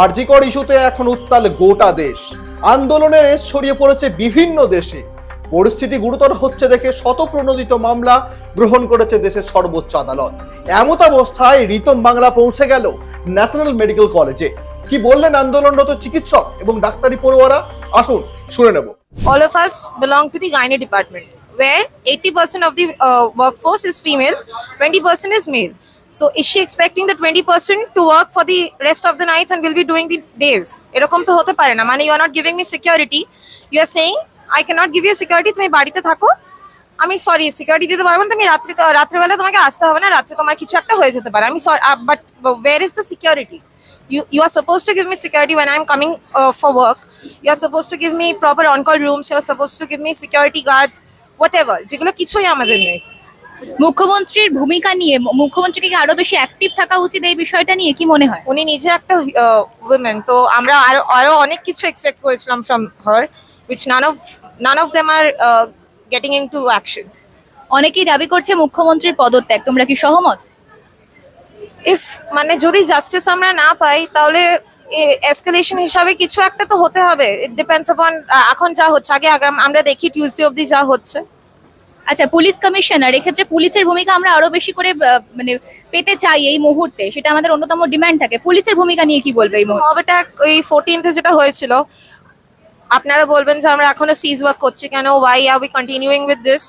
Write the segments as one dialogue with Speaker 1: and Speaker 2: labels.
Speaker 1: আরজিকর ইস্যুতে এখন উত্তাল গোটা দেশ। আন্দোলনের রেশ ছড়িয়ে পড়েছে বিভিন্ন দেশে। পরিস্থিতি গুরুতর হচ্ছে দেখে শতপ্রণোদিত মামলা গ্রহণ করেছে দেশের সর্বোচ্চ আদালত। এমত অবস্থায় রিতম বাংলা পৌঁছে গেল ন্যাশনাল মেডিকেল কলেজে। কি বললেন আন্দোলনরত চিকিৎসক এবং ডাক্তারি পড়ুয়ারা? আসুন শুনে নেব।
Speaker 2: All of us belong to the gynae department where 80% of the uh, workforce is female 20% is male. so is she expecting the 20% to work for the rest of the nights and will be doing the days এরকম তো হতে পারে না মানে you are not giving me security you are saying I can not give you security তুমি বাড়িতে থাকো আমি সরি সিকিউরিটি দিতে পারবো না তুমি রাত্রে রাত্রেবেলা তোমাকে আসতে হবে না রাত্রে তোমার কিছু একটা হয়ে যেতে পারে আমি sorry but war is the security you you are supposed to give me security when i'm coming uh, for work you are supposed to give me proper on call rooms you are supposed to give me security guards whatever যেগুলো কিছুই আমাদের নেই
Speaker 3: মুখ্যমন্ত্রীর ভূমিকা নিয়ে মুখ্যমন্ত্রীকে কি আরও বেশি অ্যাক্টিভ থাকা উচিত এই বিষয়টা নিয়ে? কি মনে হয়?
Speaker 2: উনি নিজে একটা উইমেন তো আমরা আরও আরও অনেক কিছু এক্সপেক্ট করেছিলাম from her which none of none of them are getting into action
Speaker 3: অনেকেই দাবি করছে মুখ্যমন্ত্রীর পদত্যাগ। তোমরা কি সহমত?
Speaker 2: ইফ মানে যদি জাস্টিস আমরা না পাই তাহলে এসকালেশন হিসাবে কিছু একটা তো হতে হবে। ইট ডিপেন্ডস অন এখন যা হচ্ছে আগে আমরা দেখি টিউসডে অবধি যা হচ্ছে।
Speaker 3: আচ্ছা পুলিশ কমিশনার, এক্ষেত্রে পুলিশের ভূমিকা আমরা আরও বেশি করে মানে পেতে চাই এই মুহূর্তে। সেটা আমাদের অন্যতম ডিমান্ড থাকে। পুলিশের ভূমিকা নিয়ে কি বলবে এই
Speaker 2: ফোরটিনথে যেটা হয়েছিল, আপনারা বলবেন যে আমরা এখনও সিজ ওয়ার্ক করছি কেন? Why are we continuing with this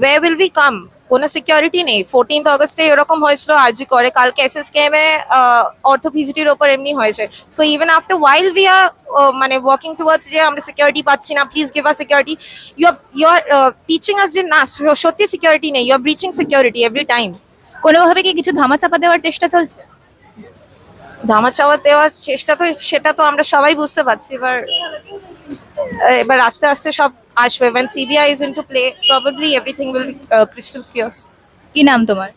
Speaker 2: way will be come কোনো সিকিউরিটি নেই। ফোরটিন্থ অগস্টে এরকম হয়েছিল, আরজি করে। কালকে এস এস কেম এ অর্থোফিজিটির ওপর এমনি হয়েছে। So even after while we are মানে ওয়ার্কিং টুয়ার্ডস যে আমরা সিকিউরিটি পাচ্ছি না please give a security you are you are teaching us যে না, সত্যি সিকিউরিটি নেই। You are breaching security every time
Speaker 3: কোনোভাবে কি কিছু ধামাচাপা দেওয়ার চেষ্টা চলছে?
Speaker 2: ধামা চাওয়া দেওয়ার চেষ্টা তো, সেটা তো আমরা সবাই বুঝতে পারছি এবার এবার আস্তে আস্তে সব আসবে when CBI is into play probably everything will be uh, crystal clear
Speaker 3: কি নাম তোমার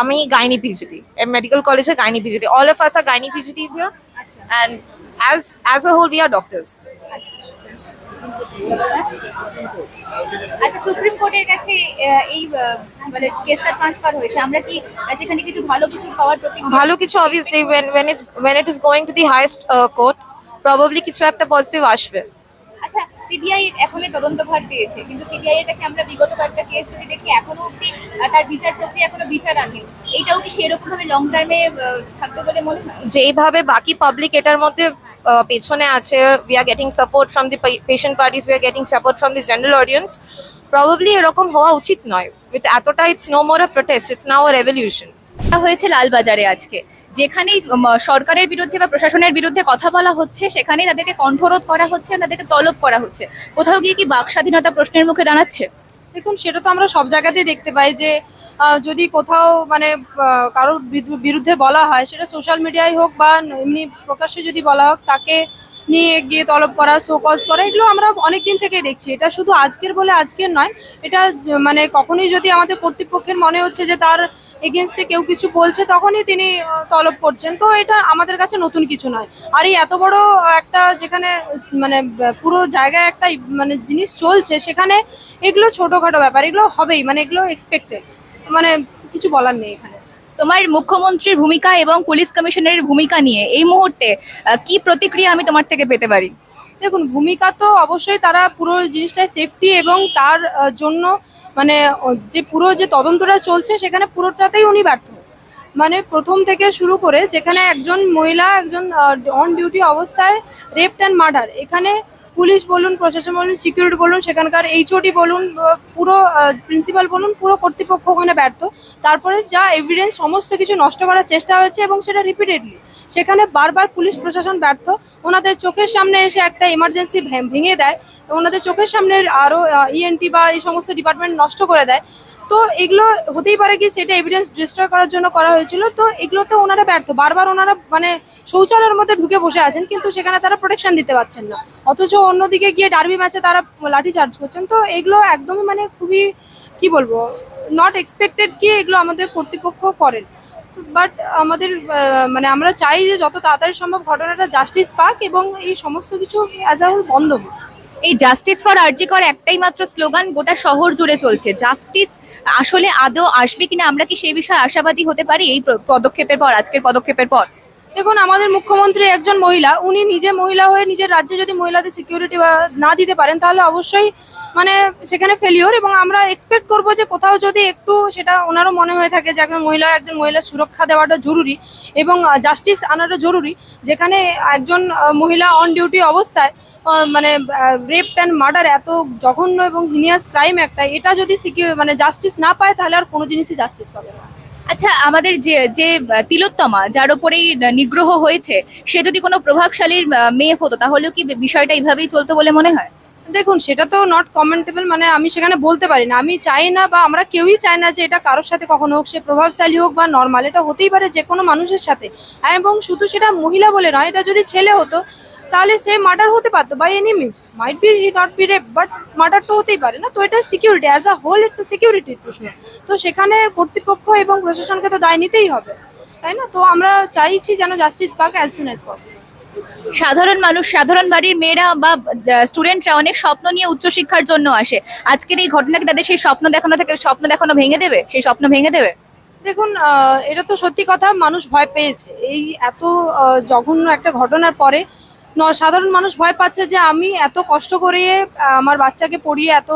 Speaker 2: আমি গাইনি পিজিটি মেডিকেল কলেজে gynae PGT all of us are gynae PGTs here and as as a whole we are doctors
Speaker 3: আচ্ছা supreme কোর্টের কাছে এই মানে কেসটা ট্রান্সফার হয়েছে আমরা কি সেখানে কিছু ভালো কিছু পাওয়ার প্রতি
Speaker 2: ভালো কিছু obviously when when is when it is going to the highest uh, court probably কিছু একটা পজিটিভ আসবে
Speaker 3: আচ্ছা সিবিআই এখনই তদন্তভার পেয়েছে কিন্তু সিবিআই এর কাছে আমরা বিগত কয়েকটা কেস যদি দেখি এখনও অব্দি আহ, তার বিচার প্রক্রিয়া এখনও বিচার বিচারাধীন এইটাও কি সেরকম ভাবে লং টার্মে থাকবে বলে মনে হয়?
Speaker 2: যেইভাবে বাকি পাবলিক এটার মধ্যে পেছনে আছে we are getting support from the patient parties we are getting support from the general audience probably এরকম হওয়া উচিত নয়। উইথ এতটা it's no more a protest it's now a
Speaker 3: revolution হয়েছে লালবাজারে আজকে। যেখানেই সরকারের বিরুদ্ধে বা প্রশাসনের বিরুদ্ধে কথা বলা হচ্ছে, সেখানেই তাদেরকে কণ্ঠরোধ করা হচ্ছে তাদেরকে তলব করা হচ্ছে। কোথাও গিয়ে কি বাক স্বাধীনতা প্রশ্নের মুখে দাঁড়াচ্ছে?
Speaker 4: দেখুন, সেটা তো আমরা সব জায়গাতেই দেখতে পাই যে যদি কোথাও মানে কারোর বিরু- বিরুদ্ধে বলা হয়, সেটা সোশ্যাল মিডিয়ায় হোক বা এমনি প্রকাশ্যে যদি বলা হোক, তাকে নিয়ে গিয়ে তলব করা, শোকজ করা, এগুলো আমরা অনেক দিন থেকে দেখছি। এটা শুধু আজকের বলে আজকের নয়, এটা মানে কখনোই যদি আমাদের কর্তৃপক্ষের মনে হচ্ছে যে তার এগেনস্টে কেউ কিছু বলছে, তখনই তিনি তলব করছেন। তো এটা আমাদের কাছে নতুন কিছু নয়। আর এই এত বড় একটা যেখানে মানে পুরো জায়গায় একটা মানে জিনিস চলছে, সেখানে এগুলো ছোটোখাটো ব্যাপার, এগুলো হবেই মানে এগুলো এক্সপেক্টেড মানে কিছু বলার নেই এখানে।
Speaker 3: তোমার মুখ্যমন্ত্রীর ভূমিকা এবং পুলিশ কমিশনারের ভূমিকা নিয়ে এই মুহূর্তে কি প্রতিক্রিয়া আমি তোমার থেকে পেতে পারি?
Speaker 4: দেখুন, ভূমিকা তো অবশ্যই তারা পুরো জিনিসটায় সেফটি এবং তার জন্য মানে যে পুরো যে তদন্তটা চলছে সেখানে পুরোটাতেই উনি ব্যর্থ। মানে প্রথম থেকে শুরু করে যেখানে একজন মহিলা, একজন অন ডিউটি অবস্থায় রেপ অ্যান্ড মার্ডার এখানে পুলিশ বলুন, প্রশাসন বলুন সিকিউরিটি বলুন, সেখানকার এইচওডি বলুন পুরো প্রিন্সিপাল বলুন, পুরো কর্তৃপক্ষ ওখানে ব্যর্থ। তারপরে যা এভিডেন্স সমস্ত কিছু নষ্ট করার চেষ্টা হয়েছে এবং সেটা রিপিটেডলি সেখানে বারবার পুলিশ, প্রশাসন ব্যর্থ। ওনাদের চোখের সামনে এসে একটা এমার্জেন্সি ভেঙে দেয়। ওনাদের চোখের সামনে আরও ইএনটি বা এই সমস্ত ডিপার্টমেন্ট নষ্ট করে দেয়। তো এগুলো হতেই পারে কি সেটা এভিডেন্স ডিস্ট্রয় করার জন্য করা হয়েছিল। তো এগুলোতে ওনারা ব্যর্থ। বারবার ওনারা মানে শৌচালয়ের মধ্যে ঢুকে বসে আছেন, কিন্তু সেখানে তারা প্রোটেকশন দিতে পারছেন না। অথচ অন্যদিকে গিয়ে ডার্বি ম্যাচে তারা লাঠি চার্জ করছেন। তো এগুলো একদমই মানে খুবই, কি বলব নট এক্সপেক্টেড কি এগুলো আমাদের কর্তৃপক্ষ করেন। বাট আমাদের মানে আমরা চাই যে যত তাড়াতাড়ি সম্ভব ঘটনাটা জাস্টিস পাক এবং এই সমস্ত কিছু অ্যাজ আ হোল বন্ধ হোক।
Speaker 3: এই জাস্টিস ফর আরজিকর একটাই মাত্র স্লোগান, গোটা শহর জুড়ে চলছে। জাস্টিস আসলে আদৌ আসবে কিনা, আমরা কি সেই বিষয়ে আশাবাদী হতে পারি এই প্র- পদক্ষেপের পর, আজকের পদক্ষেপের পর?
Speaker 4: দেখুন, আমাদের মুখ্যমন্ত্রী একজন মহিলা, উনি নিজে মহিলা হয়ে নিজের রাজ্যে যদি মহিলাদের সিকিউরিটি না দিতে পারেন, তাহলে অবশ্যই মানে সেখানে ফেলিওর এবং আমরা এক্সপেক্ট করব যে কোথাও যদি একটু সেটা ওনারও মনে হয়ে থাকে যে একজন মহিলা, একজন মহিলার সুরক্ষা দেওয়াটা জরুরি এবং জাস্টিস আনাটা জরুরি। যেখানে একজন মহিলা অন ডিউটি অবস্থায় মানে রেপ অ্যান্ড মার্ডার এত জঘন্য এবং হিনিয়াস ক্রাইম একটা এটা যদি মানে জাস্টিস না পায় তাহলে আর কোনো জিনিসই জাস্টিস পাবে না।
Speaker 3: আচ্ছা আমাদের যে যে তিলোত্তমা যার উপরেই নিগ্রহ হয়েছে সে যদি কোনো প্রভাবশালীর মেয়ে হতো তাহলে কি বিষয়টা এইভাবেই চলতো বলে মনে হয়?
Speaker 4: দেখুন সেটা তো নট কমেন্টেবল মানে আমি সেখানে বলতে পারি না। আমি চাই না বা আমরা কেউই চাই না যে এটা কারোর সাথে কখনো হোক সে প্রভাবশালী হোক বা নর্মাল এটা হতেই পারে যে কোনো মানুষের সাথে। এবং শুধু সেটা মহিলা বলে নয় এটা যদি ছেলে হতো তাহলে সে মার্ডার হতে পারতো by any means might be he not be rape but murder তো হতেই পারে না। তো এটা security as a whole it's a সিকিউরিটির প্রশ্ন তো সেখানে কর্তৃপক্ষ এবং প্রশাসনকে তো দায় নিতেই হবে তাই না? তো আমরা চাইছি যেন জাস্টিস পাক অ্যাজ সুন অ্যাজ পসিবল
Speaker 3: সাধারণ মানুষ সাধারণ বাড়ির মেয়েরা বা স্টুডেন্টরা অনেক স্বপ্ন নিয়ে উচ্চশিক্ষার জন্য আসে। আজকের এই ঘটনা কি তাদের সেই স্বপ্ন দেখানো থেকে স্বপ্ন দেখানো ভেঙে দেবে? সেই স্বপ্ন ভেঙে দেবে?
Speaker 4: দেখুন এটা তো সত্যি কথা মানুষ ভয় পেয়েছে। এই এত জঘন্য একটা ঘটনার পরে সাধারণ মানুষ ভয় পাচ্ছে যে আমি এত কষ্ট করে আমার বাচ্চাকে পড়িয়ে এত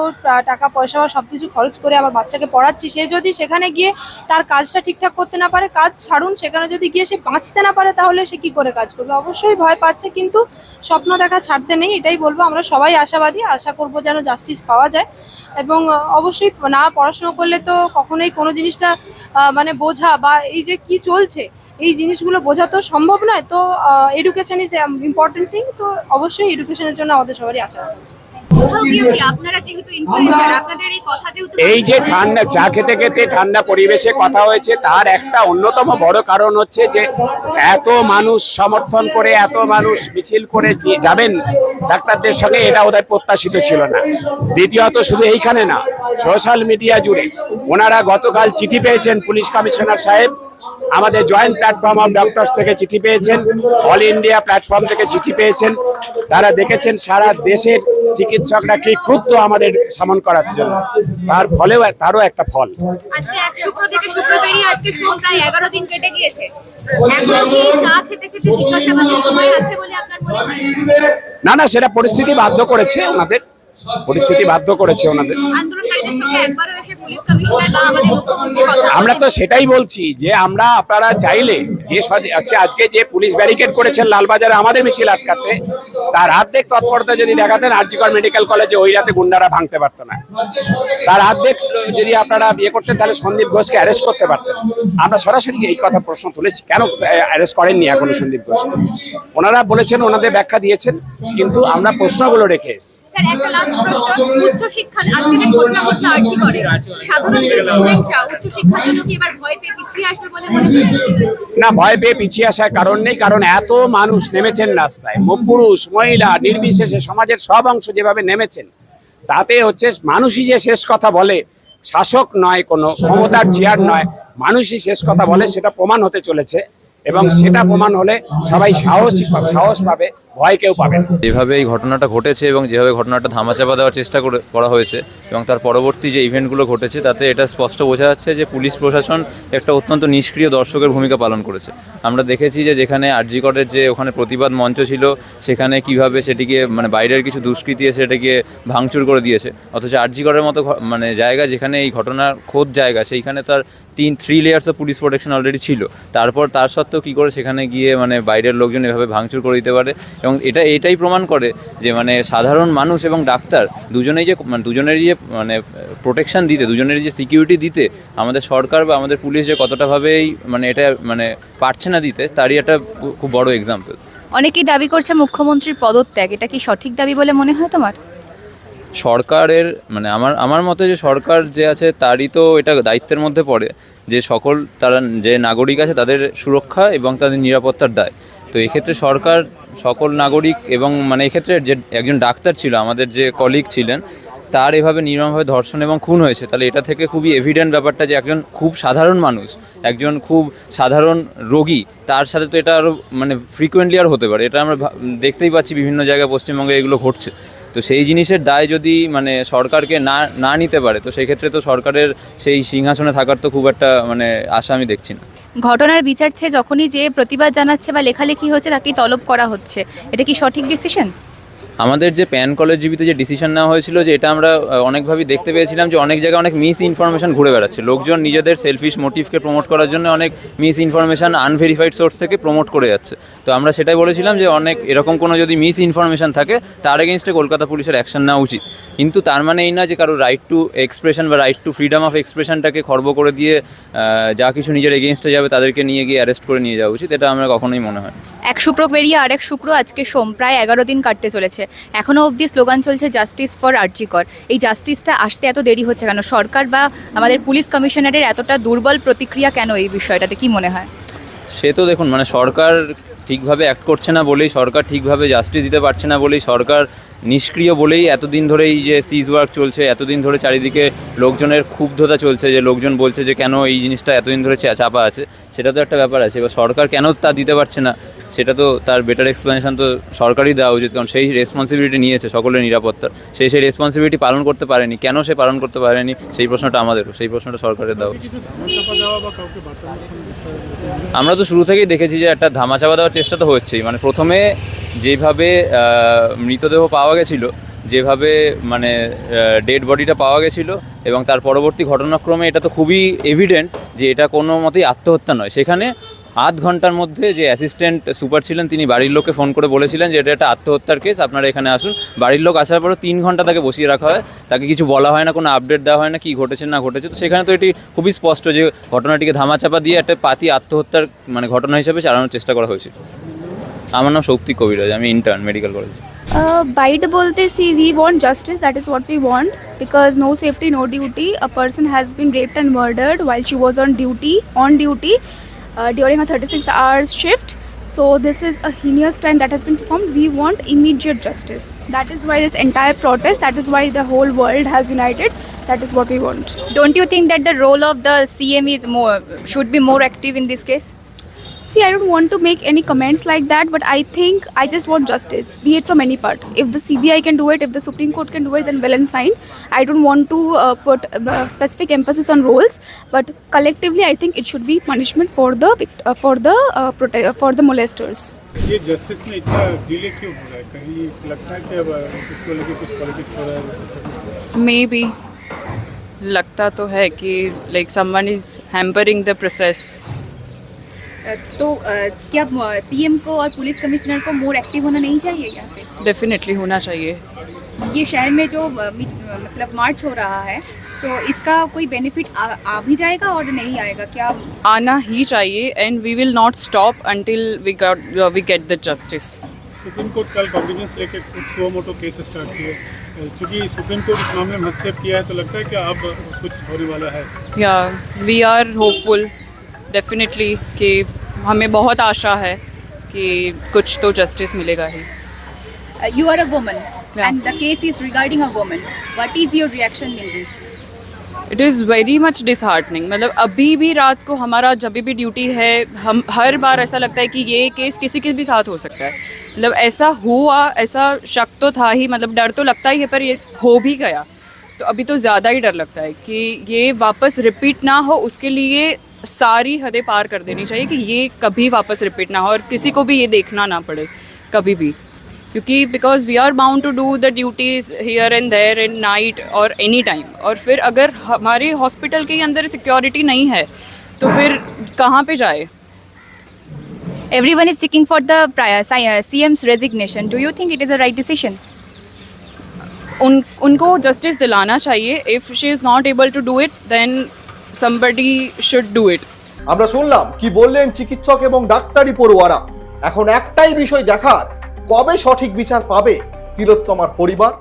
Speaker 4: টাকা, পয়সা বা সব কিছু খরচ করে আমার বাচ্চাকে পড়াচ্ছি, সে যদি সেখানে গিয়ে তার কাজটা ঠিকঠাক করতে না পারে, কাজ ছাড়ুন, সেখানে যদি গিয়ে সে বাঁচতে না পারে, তাহলে সে কি করে কাজ করবে? অবশ্যই ভয় পাচ্ছে, কিন্তু স্বপ্ন দেখা ছাড়তে নেই, এটাই বলব, আমরা সবাই আশাবাদী, আশা করব যেন জাস্টিস পাওয়া যায়। এবং অবশ্যই না পড়াশোনা করলে তো কখনোই কোনো জিনিসটা মানে বোঝা বা এই যে কি চলছে এই জিনিসগুলো বোঝা তো সম্ভব নয় তো এডুকেশন ইজ ইম্পর্টেন্ট থিং তো অবশ্যই এডুকেশনের জন্য আমাদের সবারই আশা রাখা
Speaker 3: এই কথা যেহেতু
Speaker 5: এই যে ঠান্ডা চা খেতে খেতে ঠান্ডা পরিবেশে কথা হয়েছে তার একটা অন্যতম বড় কারণ হচ্ছে যে এত মানুষ সমর্থন করে এত মানুষ মিছিল করে যাবেন ডাক্তারদের সঙ্গে এটা ওদের প্রত্যাশিত ছিল না। দ্বিতীয়ত শুধু এইখানে না সোশ্যাল মিডিয়া জুড়ে। ওনারা গতকাল চিঠি পেয়েছেন পুলিশ কমিশনার সাহেব আমাদের জয়েন্ট প্ল্যাটফর্ম অফ ডক্টরস থেকে চিঠি পেয়েছেন অল ইন্ডিয়া প্ল্যাটফর্ম থেকে চিঠি পেয়েছেন। তারা দেখেছেন সারা দেশের চিকিৎসকরা কি ক্রুদ্ধ আমাদের সামন করার জন্য। তার ফলেও তারও একটা ফল।
Speaker 3: আজকে এক শুক্র থেকে শুক্র পেরিয়ে আজকে সোম প্রায় এগারো দিন কেটে গিয়েছে।
Speaker 5: না না সেটা পরিস্থিতি বাধ্য করেছে ওনাদের। পরিস্থিতি বাধ্য করেছে ওনাদের।
Speaker 3: আন্দোলনকারীদের সঙ্গে একবারও এসে পুলিশ কমিশনার বা আমাদের মুখ্যমন্ত্রী
Speaker 5: আমরা তো সেটাই বলছি যে আমরা আপনারা চাইলে যে হচ্ছে আজকে যে পুলিশ ব্যারিকেড করেছেন লালবাজারে আমাদের মিছিল আটকাতে, তার অর্ধেক তৎপরতা যদি দেখাতেন আরজিকর মেডিকেল কলেজে ওই রাতে গুন্ডারা ভাঙতে পারতো না। তার অর্ধেক যদি আপনারা বিয়ে করতেন, তাহলে সন্দীপ ঘোষকে অ্যারেস্ট করতে পারতেন। আমরা সরাসরি এই কথা প্রশ্ন তুলেছি। কেন অ্যারেস্ট করেননি এখনও সন্দীপ ঘোষ? ওনারা বলেছেন, ওনাদের ব্যাখ্যা দিয়েছেন, কিন্তু আমরা প্রশ্নগুলো রেখে এসেছি।
Speaker 3: স্যার, একটা লাস্ট প্রশ্ন। উচ্চ শিক্ষা আজকে যে ঘটনা ঘটলো আর্জি করে? সাধারণ যে স্টুডেন্টরা উচ্চ শিক্ষার জন্য কি এবার ভয় পেয়ে পিছিয়ে আসবে বলে মনে
Speaker 5: না, ভয় পেয়ে পিছিয়ে আসার কারণ নেই, কারণ এত মানুষ নেমেছেন রাস্তায়। পুরুষ মহিলা, নির্বিশেষে সমাজের সব অংশ যেভাবে নেমেছেন, তাতে হচ্ছে মানুষই যে শেষ কথা বলে, শাসক নয়, কোনো ক্ষমতার চেয়ার নয়, মানুষই শেষ কথা বলে, সেটা প্রমাণ হতে চলেছে। এবং সেটা প্রমাণ হলে সবাই সাহসী সাহস পাবে। ভয় কেউ পাবে
Speaker 6: যেভাবে এই ঘটনাটা ঘটেছে এবং যেভাবে ঘটনাটা ধামাচাপা দেওয়ার চেষ্টা করে হয়েছে এবং তার পরবর্তী যে ইভেন্টগুলো ঘটেছে, তাতে এটা স্পষ্ট বোঝা যাচ্ছে যে পুলিশ প্রশাসন একটা অত্যন্ত নিষ্ক্রিয় দর্শকের ভূমিকা পালন করেছে। আমরা দেখেছি যে যেখানে আরজিকটের যে ওখানে প্রতিবাদ মঞ্চ ছিল, সেখানে কীভাবে সেটিকে মানে বাইরের কিছু দুষ্কৃতি এসে সেটাকে ভাঙচুর করে দিয়েছে। অথচ আরজিকটের মতো মানে জায়গা যেখানে এই ঘটনার খোদ জায়গা, সেইখানে তার তিন three layers of police protection already ছিল। তারপর তার সত্ত্বেও কী করে সেখানে গিয়ে মানে বাইরের লোকজন এভাবে ভাঙচুর করে দিতে পারে? এবং এটা, এটাই প্রমাণ করে যে মানে সাধারণ মানুষ এবং ডাক্তার দুজনেই যে মানে দুজনেরই যে মানে প্রোটেকশন দিতে, দুজনেরই যে সিকিউরিটি দিতে, আমাদের সরকার বা আমাদের পুলিশ যে কতটাভাবেই মানে এটা মানে পারছে না দিতে, তারই একটা খুব বড় এক্সাম্পল
Speaker 3: অনেকেই দাবি করছে মুখ্যমন্ত্রীর পদত্যাগ। এটা কি সঠিক দাবি বলে মনে হয় তোমার?
Speaker 6: সরকারের মানে আমার আমার মতে যে সরকার যে আছে তারই তো এটা দায়িত্বের মধ্যে পড়ে, যে সকল তারা, যে নাগরিক আছে তাদের সুরক্ষা এবং তাদের নিরাপত্তার দায়। তো এক্ষেত্রে সরকার, সকল নাগরিক এবং মানে এক্ষেত্রে যে একজন ডাক্তার ছিল, আমাদের যে কলিগ ছিলেন, তার এভাবে নির্মমভাবে ধর্ষণ এবং খুন হয়েছে, তাহলে এটা থেকে খুবই এভিডেন্ট ব্যাপারটা যে একজন খুব সাধারণ মানুষ, একজন খুব সাধারণ রোগী, তার সাথে তো এটা আরও মানে ফ্রিকুয়েন্টলি আর হতে পারে। এটা আমরা দেখতেই পাচ্ছি বিভিন্ন জায়গায় পশ্চিমবঙ্গে এগুলো ঘটছে। তো সেই জিনিসের দায় যদি মানে সরকারকে না না নিতে পারে, তো সেই ক্ষেত্রে তো সরকারের সেই সিংহাসনে থাকার তো খুব একটা মানে আশা আমি দেখছি না।
Speaker 3: ঘটনার বিচার চেয়ে যখনই যে প্রতিবাদ জানাচ্ছে বা লেখালেখি হচ্ছে, তাকেই তলব করা হচ্ছে। এটা কি সঠিক ডিসিশন
Speaker 6: আমাদের যে প্যান কলের জীবিতে যে ডিসিশন নেওয়া হয়েছিল যে এটা আমরা অনেকভাবেই দেখতে পেয়েছিলাম যে অনেক জায়গায় অনেক মিস ইনফরমেশন ঘুরে বেড়াচ্ছে। লোকজন নিজেদের সেলফিশ মোটিভকে প্রমোট করার জন্য অনেক মিস ইনফরমেশন আনভেরিফাইড সোর্স থেকে প্রমোট করে যাচ্ছে। তো আমরা সেটাই বলেছিলাম যে অনেক এরকম কোনো যদি মিস ইনফরমেশন থাকে, তার এগেনস্টে কলকাতা পুলিশের অ্যাকশন নেওয়া উচিত। কিন্তু তার মানে এই না যে কারও রাইট টু এক্সপ্রেশন বা রাইট টু ফ্রিডম অফ এক্সপ্রেশনটাকে খর্ব করে দিয়ে যা কিছু নিজের এগেনস্টে যাবে তাদেরকে নিয়ে গিয়ে অ্যারেস্ট করে নিয়ে যাওয়া উচিত, এটা আমরা কখনোই মনে হয়
Speaker 3: এক শুক্র পেরিয়ে আরেক শুক্র, আজকে সোম, প্রায় এগারো দিন কাটতে চলেছে। এখনও অবধি স্লোগান চলছে জাস্টিস ফর আর্জিকর। এই জাস্টিসটা আসতে এত দেরি হচ্ছে কেন? সরকার বা আমাদের পুলিশ কমিশনারের এতটা দুর্বল প্রতিক্রিয়া কেন এই বিষয়টাতে? কি মনে হয়?
Speaker 6: সে তো দেখুন মানে সরকার ঠিকভাবে অ্যাক্ট করছে না বলেই, সরকার ঠিকভাবে জাস্টিস দিতে পারছে না বলেই, সরকার নিষ্ক্রিয় বলেই এতদিন ধরে এই যে সিজ ওয়ার্ক চলছে, এতদিন ধরে চারিদিকে লোকজনের ক্ষুব্ধতা চলছে যে লোকজন বলছে যে কেন এই জিনিসটা এতদিন ধরে চাপা আছে। সেটা তো একটা ব্যাপার আছে। এবার সরকার কেন তা দিতে পারছে না? সেটা তো তার বেটার এক্সপ্লেনেশন তো সরকারই দেওয়া উচিত কারণ সেই রেসপন্সিবিলিটি নিয়েছে সকলের নিরাপত্তার। সেই সেই রেসপন্সিবিলিটি পালন করতে পারেনি। কেন সে পালন করতে পারেনি? সেই প্রশ্নটা আমাদেরও সেই প্রশ্নটা সরকারের দেওয়া। উচিত আমরা তো শুরু থেকেই দেখেছি যে একটা ধামাচাপা দেওয়ার চেষ্টা তো হচ্ছেই। মানে প্রথমে যেভাবে মৃতদেহ পাওয়া গেছিল যেভাবে মানে ডেড বডিটা পাওয়া গেছিল এবং তার পরবর্তী ঘটনাক্রমে এটা তো খুবই এভিডেন্ট যে এটা কোনো মতেই আত্মহত্যা নয়। সেখানে আধ ঘণ্টার মধ্যে যে অ্যাসিস্ট্যান্ট সুপার ছিলেন, তিনি বাড়ির লোককে ফোন করে বলেছিলেন যে, এটা একটা আত্মহত্যার কেস আপনারা এখানে আসুন। বাড়ির লোক আসার পরও তিন ঘণ্টা তাকে বসিয়ে রাখা হয়। তাকে কিছু বলা হয় না, কোনো আপডেট দেওয়া হয় না, কি ঘটেছে, না ঘটেছে। তো সেখানে তো এটি খুবই স্পষ্ট যে, ঘটনাটিকে ধামাচাপা দিয়ে একটা পাতি আত্মহত্যার মানে ঘটনা হিসেবে চালানোর চেষ্টা করা হয়েছিল আমার নাম শক্তি কবিরাজ, আমি ইন্টার্ন মেডিকেল কলেজ
Speaker 7: বাইট বলতে see see, we justice justice, that is what we because no safety no duty a a has has been raped and while she was on duty on duty. Uh, during a 36 hours shift. So, this is a heinous crime that has been performed. We want immediate justice. That is why this entire protest, that is why the whole world has united. That is what we want.
Speaker 3: Don't you think that the role of the CME is more should be more active in this case?
Speaker 7: See, I don't want to make any comments like that, but I think I just want justice, be it from any part. If the CBI can do it, if the Supreme Court can do it, then well and fine. I don't want to uh, put uh, specific emphasis on roles, but collectively, I think it should be punishment for the vict- uh, for the uh, prote- uh, for the molesters.
Speaker 8: ये justice में इतना delay क्यों हो रहा है कहीं लगता है कि अब इसको लेके कुछ पॉलिटिक्स हो रहा है
Speaker 9: मे बी लगता तो है कि like someone is hampering the process
Speaker 3: तो क्या सीएम को और पुलिस कमिश्नर को मोर एक्टिव होना नहीं चाहिए यहाँ पे?
Speaker 9: डेफिनेटली होना चाहिए।
Speaker 3: ये शहर में जो मतलब मार्च हो रहा है तो इसका कोई बेनिफिट आ, आ भी जाएगा और नहीं आएगा? क्या
Speaker 9: आना ही चाहिए and we will not stop until we we get the justice
Speaker 8: supreme court कल कॉन्फिडेंस लेके कुछ सो मोटो केस स्टार्ट किए। चूँकि सुप्रीम कोर्ट इस मामले में हस्तक्षेप किया है तो लगता है कि अब कुछ होने वाला है।
Speaker 9: या वी आर होपफुल डेफिनेटली कि हमें बहुत आशा है कि कुछ तो जस्टिस मिलेगा ही।
Speaker 3: You are a woman
Speaker 9: Yeah.
Speaker 3: And the case is regarding a woman what is your reaction in this
Speaker 9: it is very much disheartening मतलब अभी भी रात को हमारा जब भी ड्यूटी है हम हर बार ऐसा लगता है कि ये केस किसी के भी साथ हो सकता है। मतलब ऐसा हुआ ऐसा शक तो था ही मतलब डर तो लगता ही है पर ये हो भी गया। तो अभी तो ज़्यादा ही डर लगता है कि ये वापस रिपीट ना हो उसके लिए सारी हदें पार कर देनी चाहिए कि ये कभी वापस रिपीट ना हो और किसी को भी ये देखना ना पड़े कभी भी। क्योंकि because we are bound to do the duties here and there in night और एनी टाइम और फिर अगर हमारे हॉस्पिटल के अंदर सिक्योरिटी नहीं है तो फिर कहाँ पे जाए?
Speaker 3: Is seeking for the pri- si- uh, CM's resignation. Do you think it is a right decision?
Speaker 9: उन उनको जस्टिस दिलाना चाहिए। If she is not able to do it then somebody should do it.
Speaker 1: আমরা শুনলাম কি বললেন চিকিৎসক এবং ডাক্তারি পড়ুয়ারা। এখন একটাই বিষয় দেখার, কবে সঠিক বিচার পাবে তিলোত্তমার পরিবার?